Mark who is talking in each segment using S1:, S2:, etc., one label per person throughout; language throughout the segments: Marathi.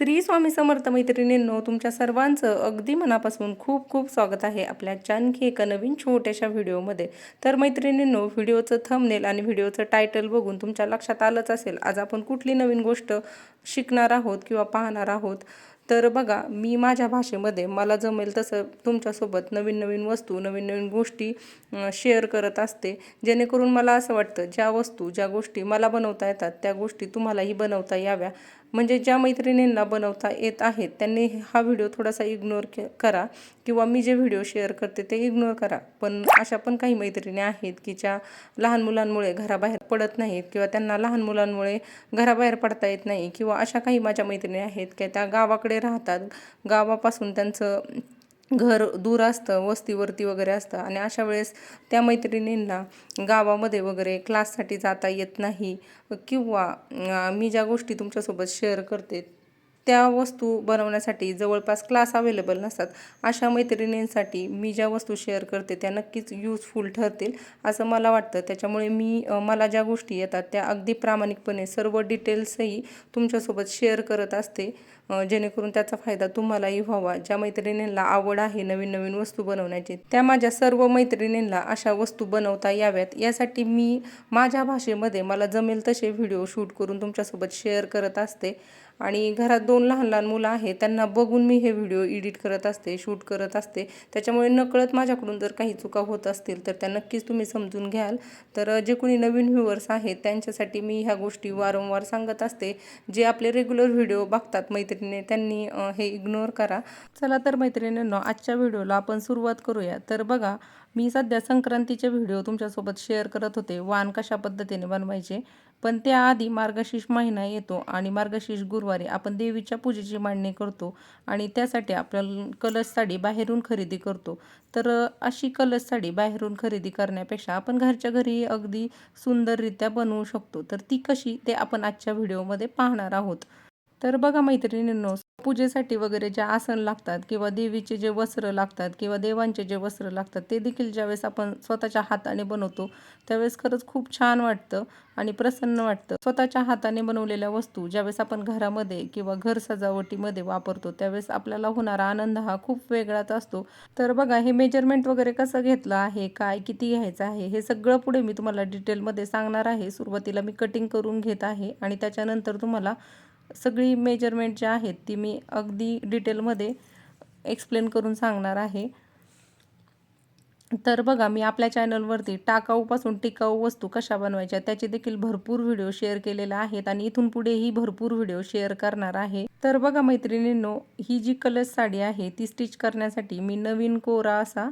S1: श्री स्वामी समर्थ मैत्रिणींनो तुमच्या सर्वांचं अगदी मनापासून खूप खूप स्वागत आहे आपल्या आणखी एका नवीन छोट्याशा व्हिडिओमध्ये. तर मैत्रिणींनो व्हिडिओचं थंबनेल आणि व्हिडिओचं टायटल बघून तुमच्या लक्षात आलंच असेल आज आपण कुठली नवीन गोष्ट शिकणार आहोत किंवा पाहणार आहोत? तर बघा मी माझ्या भाषेमध्ये मला जमेल तसं तुमच्यासोबत नवीन नवीन वस्तू नवीन नवीन गोष्टी शेअर करत असते. जेणेकरून मला असं वाटतं ज्या वस्तू ज्या गोष्टी मला बनवता येतात त्या गोष्टी तुम्हालाही बनवता याव्या. म्हणजे ज्या मैत्रिणींना बनवता येत आहेत त्यांनी हा व्हिडिओ थोडासा इग्नोर के करा किंवा मी जे व्हिडिओ शेअर करते ते इग्नोर करा. पण अशा पण काही मैत्रिणी आहेत की ज्या लहान मुलांमुळे घराबाहेर पडत नाहीत किंवा त्यांना लहान मुलांमुळे घराबाहेर पडता येत नाही किंवा अशा काही माझ्या मैत्रिणी आहेत की त्या गावाकडे राहतात. गावापासून त्यांचं घर दूर असतं वस्तीवरती वगैरे असतं. आणि अशा वेळेस त्या मैत्रिणींना गावामध्ये वगैरे क्लाससाठी जाता येत नाही. किंवा मी ज्या गोष्टी तुमच्यासोबत शेअर करते त्या वस्तू बनवण्यासाठी जवळपास क्लास अवेलेबल नसतात. अशा मैत्रिणींसाठी मी ज्या वस्तू शेअर करते त्या नक्कीच यूजफुल ठरतील असं मला वाटतं. त्याच्यामुळे मी मला ज्या गोष्टी येतात त्या अगदी प्रामाणिकपणे सर्व डिटेल्सही तुमच्यासोबत शेअर करत असते. जेणेकरून त्याचा फायदा तुम्हालाही व्हावा. ज्या मैत्रिणींना आवड आहे नवीन नवीन वस्तू बनवण्याची त्या माझ्या सर्व मैत्रिणींना अशा वस्तू बनवता याव्यात. यासाठी मी माझ्या भाषेमध्ये मला जमेल तसे व्हिडिओ शूट करून तुमच्यासोबत शेअर करत असते. आणि घरात दोन लहान लहान मुलं आहेत त्यांना बघून मी हे व्हिडिओ एडिट करत असते शूट करत असते. त्याच्यामुळे नकळत माझ्याकडून जर काही चुका होत असतील तर त्या नक्कीच तुम्ही समजून घ्याल. तर जे कोणी नवीन व्ह्युअर्स आहेत त्यांच्यासाठी मी ह्या गोष्टी वारंवार सांगत असते. जे आपले रेग्युलर व्हिडिओ बघतात मैत्रिणी त्यांनी हे इग्नोर करा. चला तर मैत्रिणींनो आजच्या व्हिडिओला आपण सुरुवात करूया. तर बघा मी सध्या संक्रांतीचे व्हिडिओ तुमच्यासोबत शेअर करत होते. वाण कशा पद्धतीने बनवायचे? पण त्याआधी मार्गशीर्ष महिना येतो आणि मार्गशीर्ष गुरुवारी आपण देवीच्या पूजेची मांडणी करतो आणि त्यासाठी आपण कलश साडी बाहेरून खरेदी करतो. तर अशी कलश साडी बाहेरून खरेदी करण्यापेक्षा आपण घरच्या घरी अगदी सुंदररित्या बनवू शकतो. तर ती कशी ते आपण आजच्या व्हिडिओमध्ये पाहणार आहोत. तर बघा मैत्रिणींनो पूजेसाठी वगैरे जे आसन लागतात किंवा देवीचे जे वस्त्र लागतात किंवा देवांचे जे वस्त्र लागतात ते देखील ज्यावेळेस आपण स्वतःच्या हाताने बनवतो त्यावेळेस खरंच खूप छान वाटतं आणि प्रसन्न वाटतं. स्वतःच्या हाताने बनवलेल्या वस्तू ज्यावेळेस आपण घरामध्ये किंवा घर सजावटीमध्ये वापरतो त्यावेळेस आपल्याला होणारा आनंद हा खूप वेगळाच असतो. तर बघा हे मेजरमेंट वगैरे कसं घेतलं आहे काय किती घ्यायचं आहे हे सगळं पुढे मी तुम्हाला डिटेलमध्ये सांगणार आहे. सुरुवातीला मी कटिंग करून घेत आहे आणि त्याच्यानंतर तुम्हाला सगळी मेजरमेंट जे आहेत ती मी अगदी डिटेलमध्ये एक्सप्लेन करून सांगणार आहे. तर बघा मी आपल्या चॅनलवरती टाकाऊपासून टिकाऊ वस्तू कशा बनवायच्या त्याचे देखील भरपूर व्हिडिओ शेअर केलेले आहेत आणि इथून पुढेही भरपूर व्हिडिओ शेअर करणार आहे. तर बघा मैत्रिणींनो ही जी कलर साडी आहे ती स्टिच करण्यासाठी मी नवीन कोरा असा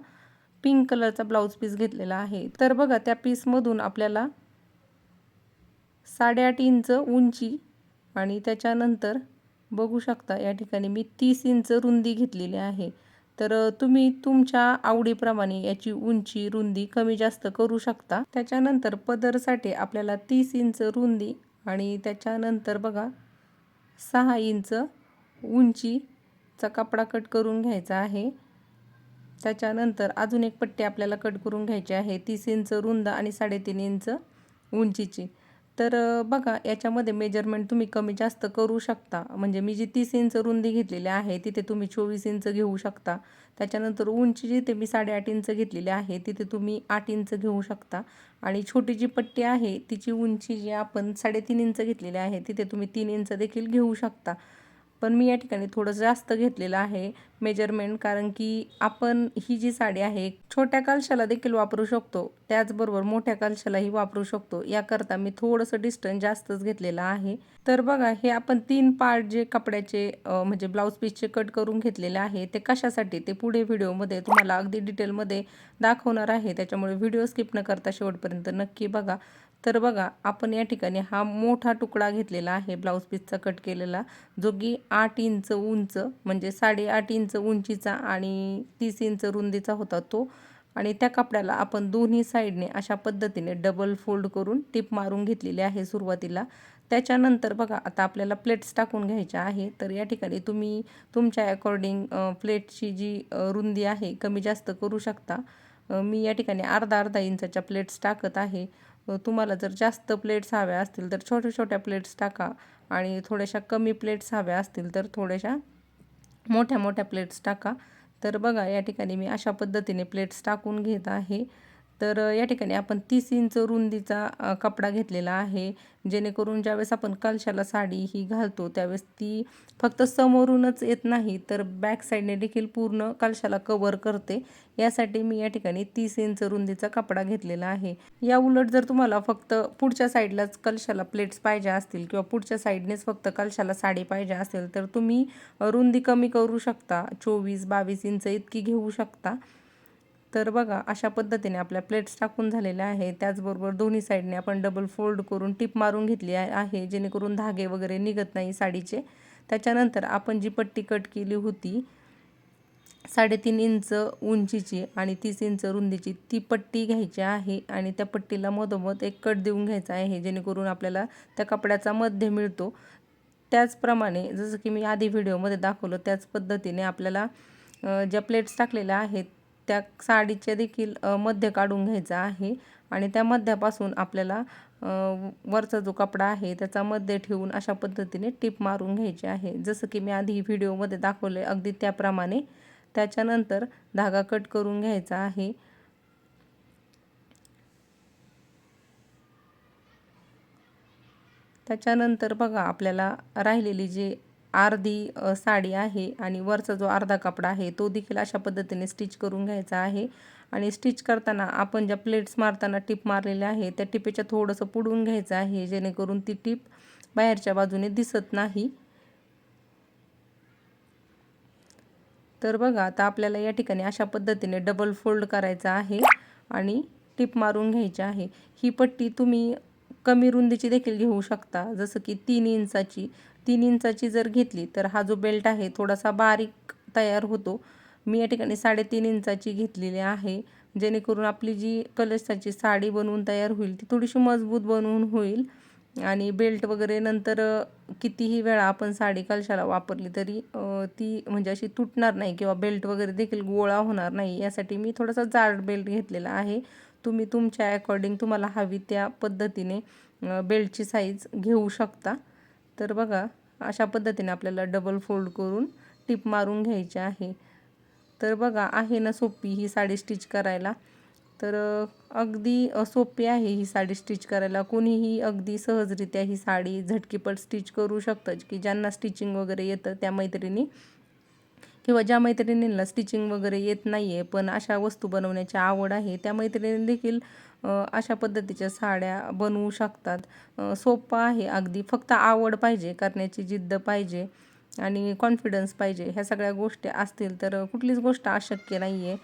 S1: पिंक कलरचा ब्लाऊज पीस घेतलेला आहे. तर बघा त्या पीसमधून आपल्याला साडेआठ इंच उंची आणि त्याच्यानंतर बघू शकता या ठिकाणी मी तीस इंच रुंदी घेतलेली आहे. तर तुम्ही तुमच्या आवडीप्रमाणे याची उंची रुंदी कमी जास्त करू शकता. त्याच्यानंतर पदरसाठी आपल्याला तीस इंच रुंदी आणि त्याच्यानंतर बघा सहा इंच उंचीचा कपडा कट करून घ्यायचा आहे. त्याच्यानंतर अजून एक पट्टी आपल्याला कट करून घ्यायची आहे तीस इंच रुंद आणि साडेतीन इंच उंचीची. तर बघा याच्यामध्ये मेजरमेंट तुम्ही कमी जास्त करू शकता. म्हणजे मी जी तीस इंच रुंदी घेतलेली आहे तिथे तुम्ही चोवीस इंच घेऊ शकता. त्याच्यानंतर उंची जिथे मी साडेआठ इंच घेतलेली आहे तिथे तुम्ही आठ इंच घेऊ शकता. आणि छोटी जी पट्टी आहे तिची उंची जी आपण साडेतीन इंच घेतलेली आहे तिथे तुम्ही तीन इंच देखील घेऊ शकता. पण मी या ठिकाणी थोडं जास्त घेतलेलं आहे मेजरमेंट कारण की आपण ही जी साडी आहे छोट्या कालशाला देखील वापरू शकतो. त्याचबरोबर मोठ्या कालशालाही वापरू शकतो. याकरता मी थोडंसं डिस्टन्स जास्तच घेतलेलं आहे. तर बघा हे आपण तीन पार्ट जे कपड्याचे म्हणजे ब्लाऊज पीसचे कट करून घेतलेले आहे ते कशासाठी ते पुढे व्हिडिओमध्ये तुम्हाला अगदी डिटेलमध्ये दाखवणार आहे. त्याच्यामुळे व्हिडिओ स्किप न करता शेवटपर्यंत नक्की बघा. तर बघा आपण या ठिकाणी हा मोठा तुकडा घेतलेला आहे ब्लाऊज पीसचा कट केलेला जो की आठ इंच उंच म्हणजे साडेआठ इंच उंचीचा आणि तीस इंच रुंदीचा होता तो. आणि त्या कपड्याला आपण दोन्ही साईडने अशा पद्धतीने डबल फोल्ड करून टिप मारून घेतलेली आहे सुरुवातीला. त्याच्यानंतर बघा आता आपल्याला प्लेट्स टाकून घ्यायच्या आहे. तर या ठिकाणी तुम्ही तुमच्या अकॉर्डिंग प्लेटची जी रुंदी आहे कमी जास्त करू शकता. मी या ठिकाणी अर्धा अर्धा इंचाच्या प्लेट्स टाकत आहे. तुम्हाला जर जास्त प्लेट्स हव्या असतील तर छोट्या छोट्या प्लेट्स टाका आणि थोड्याशा कमी प्लेट्स हव्या असतील तर थोड्याशा मोठ्या मोठ्या प्लेट्स टाका. तर बघा या ठिकाणी मी अशा पद्धतीने प्लेट्स टाकून घेत आहे. तर या ठिकाणी आपण तीस इंच रुंदीचा कपडा घेतलेला आहे. जेणेकरून ज्यावेळेस आपण कलशाला साडी ही घालतो त्यावेळेस ती फक्त समोरूनच येत नाही तर बॅक साईडने देखील पूर्ण कलशाला कवर करते. यासाठी मी या ठिकाणी तीस इंच रुंदीचा कपडा घेतलेला आहे. या उलट जर तुम्हाला फक्त पुढच्या साईडलाच कलशाला प्लेट्स पाहिजे असतील किंवा पुढच्या साईडनेच फक्त कलशाला साडी पाहिजे असेल तर तुम्ही रुंदी कमी करू शकता. चोवीस बावीस इंच इतकी घेऊ शकता. तर बघा अशा पद्धतीने आपल्या प्लेट्स टाकून झालेल्या आहे त्याचबरोबर दोन्ही साईडने आपण डबल फोल्ड करून टिप मारून घेतली आहे जेणेकरून धागे वगैरे निघत नाही साडीचे. त्याच्यानंतर आपण जी पट्टी कट केली होती साडेतीन इंच उंचीची आणि तीस इंच रुंदीची ती पट्टी घ्यायची आहे आणि त्या पट्टीला मधोमध एक कट देऊन घ्यायचा आहे जेणेकरून आपल्याला त्या कपड्याचा मध्य मिळतो. त्याचप्रमाणे जसं की मी आधी व्हिडिओमध्ये दाखवलं त्याच पद्धतीने आपल्याला ज्या प्लेट्स टाकलेल्या आहेत त्या साडीचे देखील मध्य काढून घ्यायचा आहे. आणि त्या मध्यापासून आपल्याला वरचा जो कपडा आहे त्याचा मध्य ठेवून अशा पद्धतीने टिप मारून घ्यायची आहे. जसं की मी आधी व्हिडिओमध्ये दाखवले अगदी त्याप्रमाणे. त्याच्यानंतर धागा कट करून घ्यायचा आहे. त्याच्यानंतर बघा आपल्याला राहिलेली जी अर्धी साडी आहे आणि वरचा जो अर्धा कपडा आहे तो देखील अशा पद्धतीने स्टिच करून घ्यायचा आहे. आणि स्टिच करताना आपण ज्या प्लेट्स मारताना टिप मारलेल्या आहे त्या टिपेच्या थोडंसं पुडून घ्यायचं आहे जेणेकरून ती टिप बाहेरच्या बाजूने दिसत नाही. तर बघा आता आपल्याला या ठिकाणी अशा पद्धतीने डबल फोल्ड करायचा आहे आणि टिप मारून घ्यायची आहे. ही पट्टी तुम्ही कमी रुंदीची देखील घेऊ शकता जसं की तीन इंचाची. तीन इंचाची जर घेतली तर हा जो बेल्ट आहे थोडासा बारीक तयार होतो. मी या ठिकाणी साडेतीन इंचाची घेतलेली आहे. जेणेकरून आपली जी कलशाची साडी बनवून तयार होईल ती थोडीशी मजबूत बनवून होईल. आणि बेल्ट वगैरे नंतर कितीही वेळा आपण साडी कलशाला वापरली तरी ती म्हणजे अशी तुटणार नाही किंवा बेल्ट वगैरे देखील गोळा होणार नाही. यासाठी मी थोडासा जाड बेल्ट घेतलेला आहे. तुम्ही तुमच्या अकॉर्डिंग तुम्हाला हवी त्या पद्धतीने बेल्टची साईज घेऊ शकता. तर बघा अशा पद्धतीने आपल्याला डबल फोल्ड करून टिप मारून घ्यायची आहे. तर बघा आहे ना सोपी ही साडी स्टिच करायला. तर अगदी सोपी आहे ही साडी स्टिच करायला. कोणीही अगदी सहजरित्या ही साडी झटकीपट स्टिच करू शकतं की ज्यांना स्टिचिंग वगैरे येतं त्या मैत्रिणी किंवा ज्या मैत्रिणींना स्टिचिंग वगैरे येत नाही आहे पण अशा वस्तू बनवण्याची आवड आहे त्या मैत्रिणी देखील अशा पद्धतीच्या साड्या बनवू शकतात. सोपं आहे अगदी. फक्त आवड पाहिजे करण्याची जिद्द पाहिजे आणि कॉन्फिडन्स पाहिजे. ह्या सगळ्या गोष्टी असतील तर कुठलीच गोष्ट अशक्य नाही आहे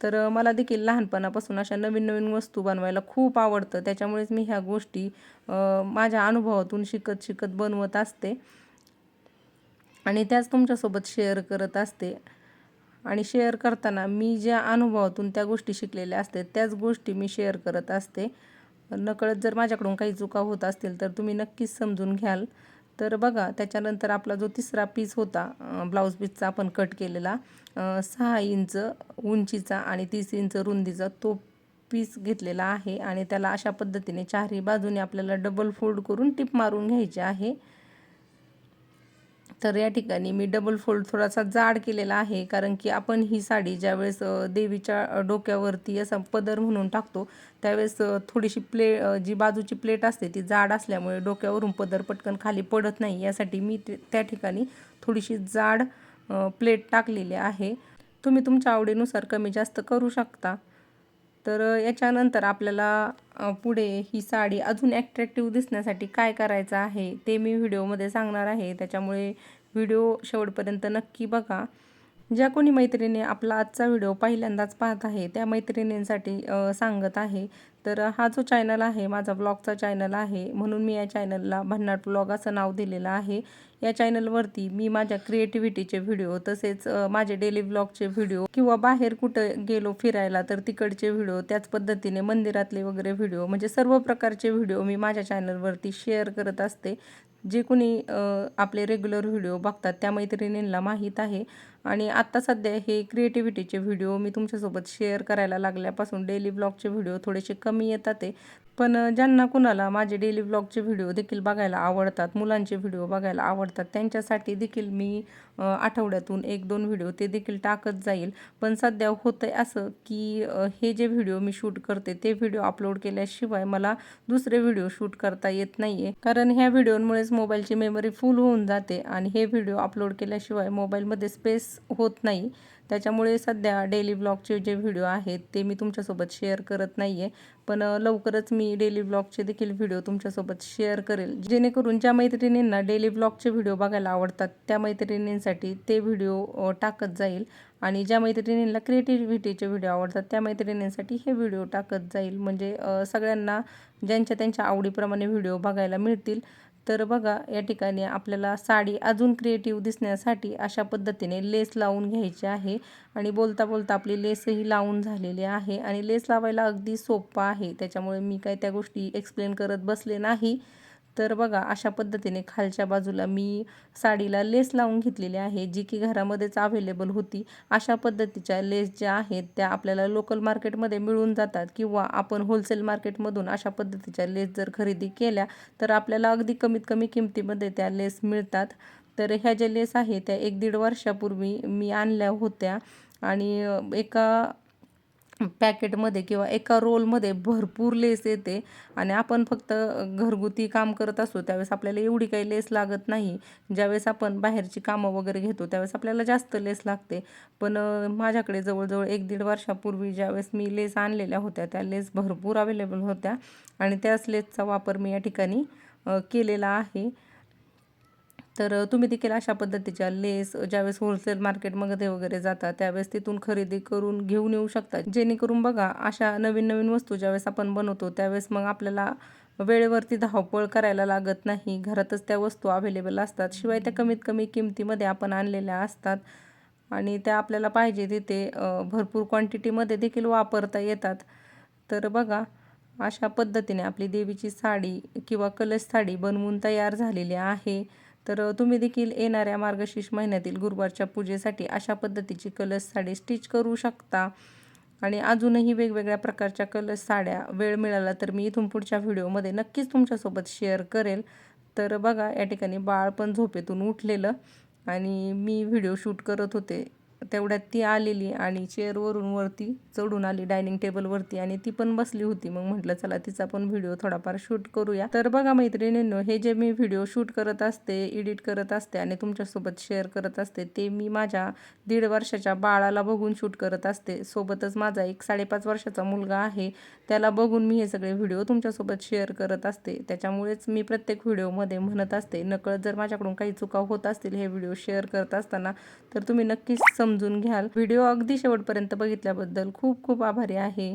S1: तर मला देखील लहानपणापासून अशा नवीन नवीन वस्तू बनवायला खूप आवडतं. त्याच्यामुळेच मी ह्या गोष्टी माझ्या अनुभवातून शिकत शिकत बनवत असते. आणि त्याच तुमच्यासोबत शेअर करत असते. आणि शेअर करताना मी ज्या अनुभवातून त्या गोष्टी शिकलेल्या असते त्याच गोष्टी मी शेअर करत असते. नकळत जर माझ्याकडून काही चुका होत असतील तर तुम्ही नक्कीच समजून घ्याल. तर बघा त्याच्यानंतर आपला जो तिसरा पीस होता ब्लाऊज पीसचा आपण कट केलेला सहा इंच उंचीचा आणि तीस इंच रुंदीचा तो पीस घेतलेला आहे. आणि त्याला अशा पद्धतीने चारही बाजूने आपल्याला डबल फोल्ड करून टिप मारून घ्यायचे आहे. तर या ठिकाणी मी डबल फोल्ड थोडासा जाड केलेला आहे कारण की आपण ही साडी ज्यावेळेस देवीच्या डोक्यावरती असा पदर म्हणून टाकतो त्यावेळेस थोडीशी प्ले जी बाजूची प्लेट असते ती जाड असल्यामुळे डोक्यावरून पदर पटकन खाली पडत नाही. यासाठी मी त्या ठिकाणी थोडीशी जाड प्लेट टाकलेली आहे. तुम्ही तुमच्या आवडीनुसार कमी जास्त करू शकता. तर याच्यानंतर आपल्याला पुढे ही साडी अजून ॲट्रॅक्टिव्ह दिसण्यासाठी काय करायचं आहे ते मी व्हिडिओमध्ये सांगणार आहे. त्याच्यामुळे व्हिडिओ शेवटपर्यंत नक्की बघा. ज्या कोणी मैत्रिणी आपला आजचा व्हिडिओ पहिल्यांदाच पाहत आहे त्या मैत्रिणींसाठी सांगत आहे तर हा जो चॅनल आहे माझा ब्लॉगचा चॅनल आहे म्हणून मी या चॅनलला भन्नाट ब्लॉग असं नाव दिलेलं आहे. या चॅनलवरती मी माझ्या क्रिएटिव्हिटीचे व्हिडिओ तसेच माझे डेली ब्लॉगचे व्हिडिओ किंवा बाहेर कुठं गेलो फिरायला तर तिकडचे व्हिडिओ त्याच पद्धतीने मंदिरातले वगैरे व्हिडिओ म्हणजे सर्व प्रकारचे व्हिडिओ मी माझ्या चॅनलवरती शेअर करत असते. जे कोणी आपले रेग्युलर व्हिडिओ बघतात त्या मैत्रिणींना माहीत आहे. आणि आत्ता सध्या हे क्रिएटिव्हिटीचे व्हिडिओ मी तुमच्यासोबत शेअर करायला लागल्यापासून डेली ब्लॉगचे व्हिडिओ थोडेसे कमी येतात ते. पण ज्यांना कुणाला माझे डेली ब्लॉगचे व्हिडिओ देखील बघायला आवडतात मुलांचे व्हिडिओ बघायला आवडतात त्यांच्यासाठी देखील मी आठवड्यातून एक दोन व्हिडिओ ते देखील टाकत जाईल. पण सध्या होतं आहे असं की हे जे व्हिडिओ मी शूट करते ते व्हिडिओ अपलोड केल्याशिवाय मला दुसरे व्हिडिओ शूट करता येत नाही आहे कारण ह्या व्हिडिओमुळेच मोबाईलची मेमरी फुल होऊन जाते आणि हे व्हिडिओ अपलोड केल्याशिवाय मोबाईलमध्ये स्पेस होत नाही. त्याच्यामुळे सध्या डेली ब्लॉगचे जे व्हिडिओ आहेत ते मी तुमच्यासोबत शेअर करत नाही आहे पण लवकरच मी डेली ब्लॉगचे देखील व्हिडिओ तुमच्यासोबत शेअर करेल. जेणेकरून ज्या मैत्रिणींना डेली ब्लॉगचे व्हिडिओ बघायला आवडतात त्या मैत्रिणींसाठी ते व्हिडिओ टाकत जाईल. आणि ज्या मैत्रिणींना क्रिएटिव्हिटीचे व्हिडिओ आवडतात त्या मैत्रिणींसाठी हे व्हिडिओ टाकत जाईल. म्हणजे सगळ्यांना ज्यांच्या त्यांच्या आवडीप्रमाणे व्हिडिओ बघायला मिळतील तर बघा या ठिकाणी आपल्याला साडी अजून क्रिएटिव्ह दिसण्यासाठी अशा पद्धतीने लेस लावून घ्यायची आहे. आणि बोलता बोलता आपली लेसही लावून झालेली आहे. आणि लेस लावायला अगदी सोपं आहे. त्याच्यामुळे मी काय त्या गोष्टी एक्सप्लेन करत बसले नाही. तर बघा अशा पद्धतीने खालच्या बाजूला मी साडीला लेस लावून घेतलेली आहे जी की घरामध्येच अवेलेबल होती. अशा पद्धतीच्या लेस ज्या आहेत त्या आपल्याला लोकल मार्केटमध्ये मिळून जातात किंवा आपण होलसेल मार्केटमधून अशा पद्धतीच्या लेस जर खरेदी केल्या तर आपल्याला अगदी कमीत कमी किमतीमध्ये त्या लेस मिळतात. तर ह्या ज्या लेस आहे त्या एक दीड वर्षापूर्वी मी आणल्या होत्या आणि एका पॅकेटमध्ये किंवा एका रोलमध्ये भरपूर लेस येते आणि आपण फक्त घरगुती काम करत असतो त्यावेळेस आपल्याला एवढी काही लेस लागत नाही. ज्यावेळेस आपण बाहेरची कामं वगैरे घेतो त्यावेळेस आपल्याला जास्त लेस लागते. पण माझ्याकडे जवळजवळ एक दीड वर्षापूर्वी ज्यावेळेस मी लेस आणलेल्या होत्या त्या लेस भरपूर अवेलेबल होत्या आणि त्याच लेसचा वापर मी या ठिकाणी केलेला आहे. तर तुम्ही देखील अशा पद्धतीच्या लेस ज्यावेळेस होलसेल मार्केटमध्ये वगैरे जाता त्यावेळेस तिथून खरेदी करून घेऊन येऊ शकता जेणेकरून बघा अशा नवीन नवीन वस्तू ज्यावेळेस आपण बनवतो त्यावेळेस मग आपल्याला वेळेवरती धावपळ करायला लागत नाही. घरातच त्या वस्तू अवेलेबल असतात. शिवाय त्या कमीत कमी किमतीमध्ये आपण आणलेल्या असतात आणि त्या आपल्याला पाहिजे तिथे भरपूर क्वांटिटीमध्ये देखील वापरता येतात. तर बघा अशा पद्धतीने आपली देवीची साडी किंवा कलश साडी बनवून तयार झालेली आहे. तर तुम्ही देखील येणाऱ्या मार्गशीर्ष महिन्यातील गुरुवारच्या पूजेसाठी अशा पद्धतीची कलश साडी स्टिच करू शकता. आणि अजूनही वेगवेगळ्या प्रकारच्या कलश साड्या वेळ मिळाला तर मी इथून पुढच्या व्हिडिओमध्ये नक्कीच तुमच्यासोबत शेअर करेल. तर बघा या ठिकाणी बाळ पण झोपेतून उठलेलं आणि मी व्हिडिओ शूट करत होते. तेवढ्यात ती आलेली आणि चेअरवरून वरती चढून आली डायनिंग टेबलवरती आणि ती पण बसली होती. मग म्हटलं चला तिचा पण व्हिडिओ थोडाफार शूट करूया. तर बघा मैत्रिणींनो हे जे मी व्हिडिओ शूट करत असते एडिट करत असते आणि तुमच्यासोबत शेअर करत असते ते मी माझ्या दीड वर्षाच्या बाळाला बघून शूट करत असते. सोबतच माझा एक साडेपाच वर्षाचा मुलगा आहे. त्याला बघून मी हे सगळे व्हिडिओ तुमच्यासोबत शेअर करत असते. त्याच्यामुळेच मी प्रत्येक व्हिडिओमध्ये म्हणत असते नकळत जर माझ्याकडून काही चुका होत असतील हे व्हिडिओ शेअर करत असताना तर तुम्ही नक्कीच सम समजून घ्याल. व्हिडिओ अगदी शेवटपर्यंत बघितल्याबद्दल खूप खूप आभारी आहे.